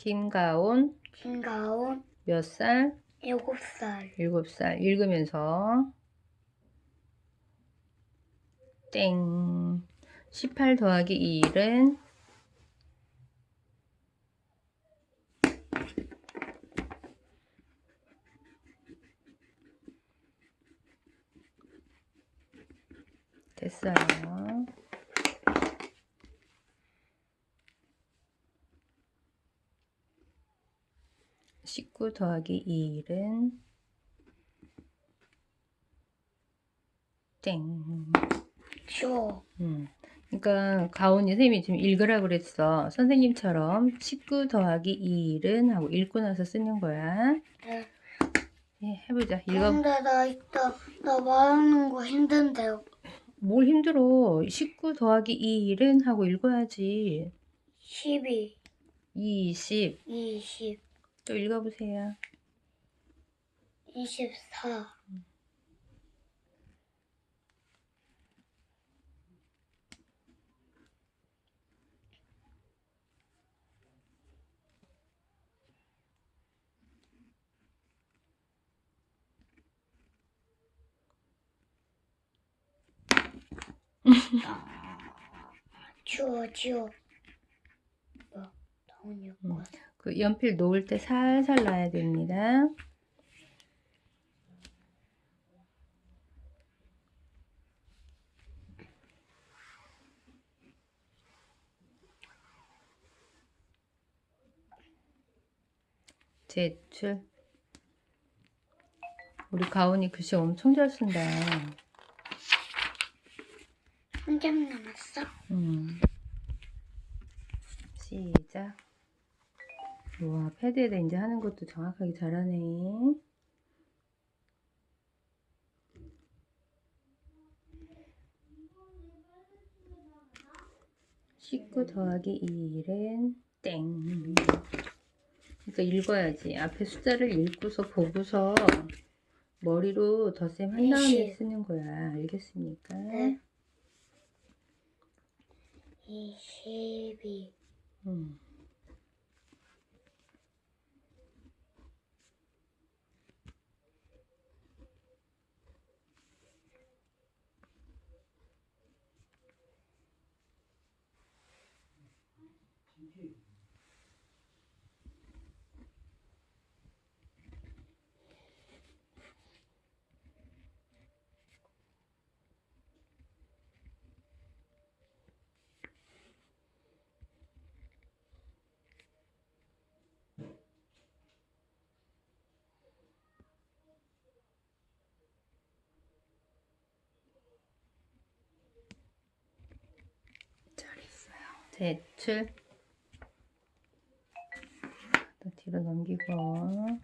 김가온 김가온 몇 살? 일곱 살. 일곱 살. 읽으면서. 땡. 18 더하기 2은? 됐어요. 19 더하기 1은 땡. 쇼 음. 그러니까 가온이 선생님이 지금 읽으라 그랬어. 선생님처럼 19 더하기 1은 하고 읽고 나서 쓰는 거야. 네. 예, 해보자. 읽어. 근데 나 이따 나 말하는 거 힘든데요 뭘 힘들어. 19 더하기 2은 하고 읽어야지. 12 20. 20 또 읽어보세요. 24 치워 치워 뭐야 다운이 음. 그 연필 놓을 때 살살 놔야 됩니다. 제출. 우리 가온이 글씨 엄청 잘 쓴다. 한 점 남았어 음. 시작. 우와, 패드에다 이제 하는 것도 정확하게 잘하네. (19) 더하기 2는 땡. 그러니까 읽어야지. 앞에 숫자를 읽고서 보고서 머리로 덧셈 한 다음에. 쓰는 거야. 알겠습니까? 네 22 음. 잘했어요. 제출. 또 뒤로 넘기고.